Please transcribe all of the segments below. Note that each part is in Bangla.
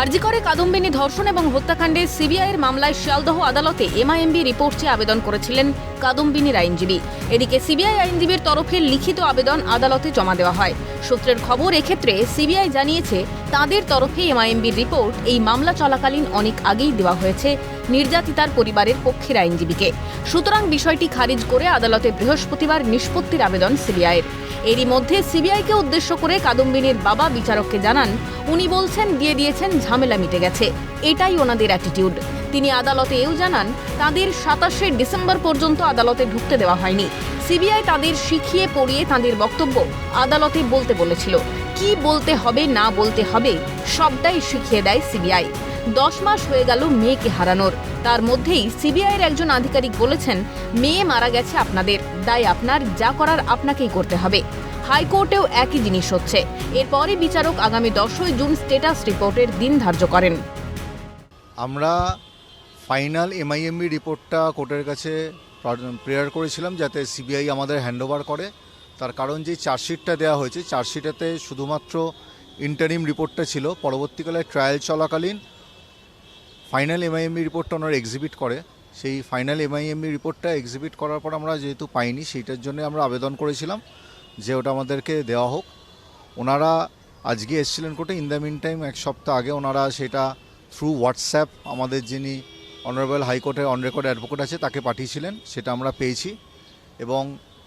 আরজিকরে কাদম্বিনী ধর্ষণ এবং হত্যাকাণ্ডে সিবিআইয়ের মামলায় শিয়ালদহ আদালতে এমআইএমবি রিপোর্ট চেয়ে আবেদন করেছিলেন কাদম্বিনীর আইনজীবী। এদিকে সিবিআই আইনজীবীর তরফে লিখিত আবেদন আদালতে জমা দেওয়া হয়। সূত্রের খবর, এক্ষেত্রে সিবিআই জানিয়েছে, তাদের তরফে এমআইএমবির রিপোর্ট এই মামলা চলাকালীন অনেক আগেই দেওয়া হয়েছে নির্যাতিতার পরিবারের পক্ষের আইনজীবীকে। সুতরাং বিষয়টি খারিজ করে আদালতে বৃহস্পতিবার নিষ্পত্তির আবেদন সিবিআইয়ের। এরই মধ্যে সিবিআইকে উদ্দেশ্য করে কাদম্বিনীর বাবা বিচারককে জানান, উনি বলছেন, দিয়ে দিয়েছেন, ঝামেলা মিটে গেছে। এটাই ওনাদের অ্যাটিটিউড তিনি আদালতে এও জানান, তাদের সাতাশে ডিসেম্বর পর্যন্ত আদালতে ঢুকতে দেওয়া হয়নি। সিবিআই তাদের শিখিয়ে পড়িয়ে তাদের বক্তব্য আদালতে বলতে বলেছিল। কি বলতে হবে, না বলতে হবে, সবটাই শিখিয়ে দেয় সিবিআই। দশ মাস হয়ে গেল মেয়েকে হারানোর। তার মধ্যেই সিবিআইয়ের একজন আধিকারিক বলেছেন, মেয়ে মারা গেছে আপনাদের। দায় আপনার, যা করার আপনাকেই করতে হবে। হাইকোর্টেও একই জিনিস হচ্ছে। এরপরই বিচারক আগামী দশই জুন স্টেটাস রিপোর্টের দিন ধার্য করেন। আমরা ফাইনাল এমআইএমবি রিপোর্টটা কোর্টের কাছে প্রেয়ার করেছিলাম যাতে সিবিআই আমাদের হ্যান্ডওভার করে। তার কারণ যে চার্জশিটটা দেওয়া হয়েছে, চার্জশিটেতে শুধুমাত্র ইন্টারিম রিপোর্টটা ছিল। পরবর্তীকালে ট্রায়াল চলাকালীন ফাইনাল এমআইএমবি রিপোর্টটা ওনারা এক্সিবিট করে। সেই ফাইনাল এমআইএমবি রিপোর্টটা এক্সিবিট করার পর আমরা যেহেতু পাইনি, সেইটার জন্য আমরা আবেদন করেছিলাম যে ওটা আমাদেরকে দেওয়া হোক। ওনারা আজকে এসেছিলেন কোর্টে। ইন দ্য মিন টাইম এক সপ্তাহ আগে ওনারা সেটা থ্রু হোয়াটসঅ্যাপ আমাদের যিনি অনারেবল হাইকোর্টের অন রেকর্ড অ্যাডভোকেট আছে, তাকে পাঠিয়েছিলেন। সেটা আমরা পেয়েছি। এবং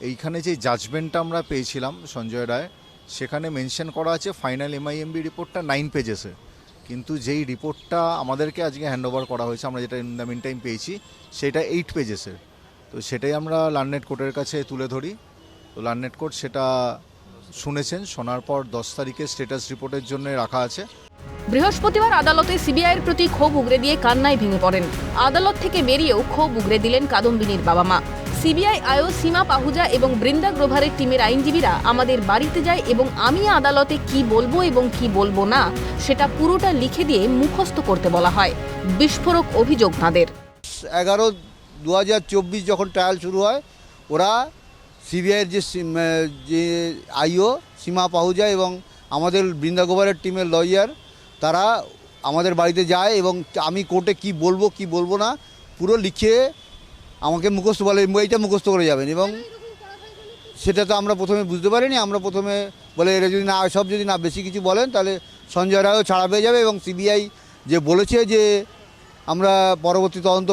এইখানে যে জাজমেন্টটা আমরা পেয়েছিলাম সঞ্জয় রায়, সেখানে মেনশন করা আছে ফাইনাল এমআইএমবি রিপোর্টটা নাইন পেজেসে কিন্তু যেই রিপোর্টটা আমাদেরকে আজকে হ্যান্ডওভার করা হয়েছে, আমরা যেটা ইন দ্য মিন টাইম পেয়েছি, সেটা এইট পেজেসের তো সেটাই আমরা লার্নেট কোর্টের কাছে তুলে ধরি। তো লার্নেট কোর্ট সেটা শুনেছেন, শোনার পর দশ তারিখে স্টেটাস রিপোর্টের জন্য রাখা আছে। বৃহস্পতিবার আদালতে সিবিআইয়ের প্রতি ক্ষোভ উগরে দিয়ে কান্নায় ভেঙে পড়েন। আদালত থেকে বেরিয়েও ক্ষোভ উগরে দিলেন কাদম্বিনীর বাবা মা সিবিআই আয়ো সীমা পাহুজা এবং বৃন্দা গ্রোভারের টিমের আইনজীবীরা আমাদের বাড়িতে যায় এবং আমি আদালতে কি বলব এবং কি বলব না, সেটা পুরোটা লিখে দিয়ে মুখস্থ করতে বলা হয়। বিস্ফোরক অভিযোগ তাঁদের। এগারো দু যখন ট্রায়াল শুরু হয়, ওরা সিবিআইয়ের যে যে আইও সীমা পাহুজা এবং আমাদের বৃন্দাগোবারের টিমের লয়ার তারা আমাদের বাড়িতে যায় এবং আমি কোর্টে কি বলব কি বলব না পুরো লিখে আমাকে মুখস্থ বলে এইটা মুখস্থ করে যাবেন এবং সেটা তো আমরা প্রথমে বুঝতে পারিনি আমরা প্রথমে বলে এরা যদি না সব যদি না বেশি কিছু বলেন তাহলে সঞ্জয় রায়ও ছাড়া পেয়ে যাবে এবং সিবিআই যে বলেছে যে আমরা পরবর্তী তদন্ত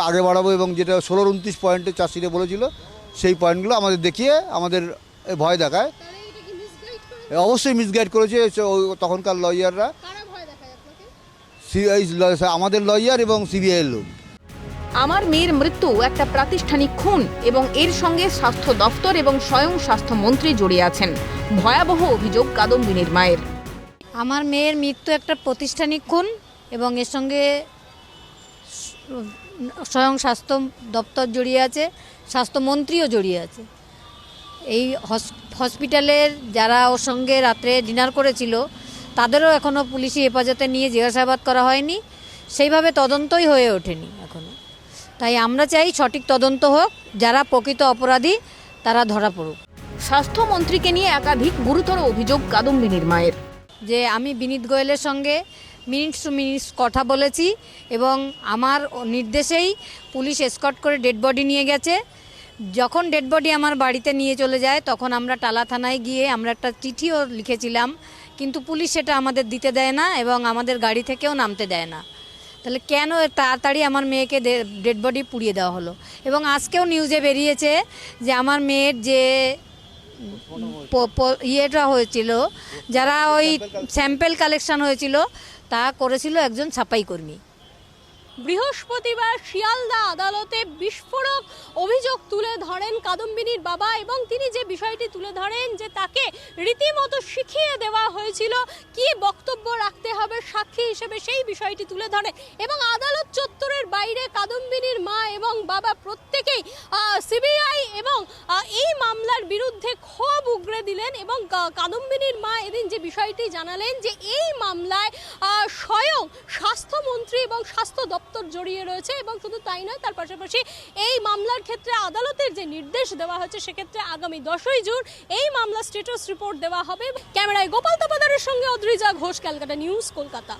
আগে বাড়াবো এবং যেটা ষোলোর উনত্রিশ পয়েন্টে চাষিরে বলেছিল সেই পয়েন্টগুলো আমাদের দেখিয়ে আমাদের ভয় দেখায়। অবশ্যই মিসগাইড করেছে তখনকার লয়াররা আমাদের লয়ার এবং সিবিআইয়ের লোক। আমার মেয়ের মৃত্যু একটা প্রাতিষ্ঠানিক খুন এবং এর সঙ্গে স্বাস্থ্য দফতর এবং স্বয়ং স্বাস্থ্যমন্ত্রী জড়িয়ে আছেন। ভয়াবহ অভিযোগ কাদম্বিনীর মায়ের। আমার মেয়ের মৃত্যু একটা প্রাতিষ্ঠানিক খুন এবং এর সঙ্গে স্বয়ং স্বাস্থ্য দপ্তর জড়িয়ে আছে স্বাস্থ্যমন্ত্রীও জড়িয়ে আছে। এই হসপিটালের যারা ওর সঙ্গে রাত্রে ডিনার করেছিল তাদেরও এখনও পুলিশি হেফাজতে নিয়ে জিজ্ঞাসাবাদ করা হয়নি। সেইভাবে তদন্তই হয়ে ওঠেনি এখনও তাই আমরা চাই সঠিক তদন্ত হোক যারা প্রকৃত অপরাধী তারা ধরা পড়ুক। স্বাস্থ্যমন্ত্রীকে নিয়ে একাধিক গুরুতর অভিযোগ কাদম্বিনীর মায়ের যে আমি বিনীত গোয়েলের সঙ্গে মিনিটস টু মিনিটস কথা বলেছি এবং আমার নির্দেশেই পুলিশ এসকট করে ডেড বডি নিয়ে গেছে। যখন ডেড বডি আমার বাড়িতে নিয়ে চলে যায় তখন আমরা টালা থানায় গিয়ে আমরা একটা চিঠিও লিখেছিলাম কিন্তু পুলিশ সেটা আমাদের দিতে দেয় না এবং আমাদের গাড়ি থেকেও নামতে দেয় না। তাহলে কেন তাড়াতাড়ি আমার মেয়েকে ডেড বডি পুড়িয়ে দেওয়া হলো? এবং আজকেও নিউজে বেরিয়েছে যে আমার মেয়ের যে ইয়েটা হয়েছিল, যারা ওই স্যাম্পেল কালেকশন হয়েছিল, তা করেছিল একজন ছাপাই কর্মী। বৃহস্পতিবার শিয়ালদা আদালতে বিস্ফোরক অভিযোগ তুলে ধরেন কাদম্বিনীর বাবা এবং তিনি যে বিষয়টি তুলে ধরেন যে তাকে রীতিমতো শিখিয়ে দেওয়া হয়েছিল, কি বক্তব্য রাখতে হবে সাক্ষী হিসেবে সেই বিষয়টি তুলে ধরেন এবং আদালত চত্বরের বাইরে কাদম্বিনীর মা এবং বাবা প্রত্যেকেই সিবিআই এবং এই মামলার বিরুদ্ধে ক্ষোভ উগরে দিলেন এবং কাদম্বিনীর মা এদিন যে বিষয়টি জানালেন যে এই মামলায় স্বয়ং স্বাস্থ্যমন্ত্রী এবং স্বাস্থ্য দপ্তর জড়িয়ে রয়েছে এবং শুধু তাই নয়, তার পাশাপাশি এই মামলার ক্ষেত্রে আদালতের যে নির্দেশ দেওয়া হয়েছে সেক্ষেত্রে আগামী দশই জুন এই মামলা স্টেটাস রিপোর্ট দেওয়া হবে। ক্যামেরায় গোপাল তপাদারের সঙ্গে অদ্রিজা ঘোষ, ক্যালকাটা নিউজ, কলকাতা।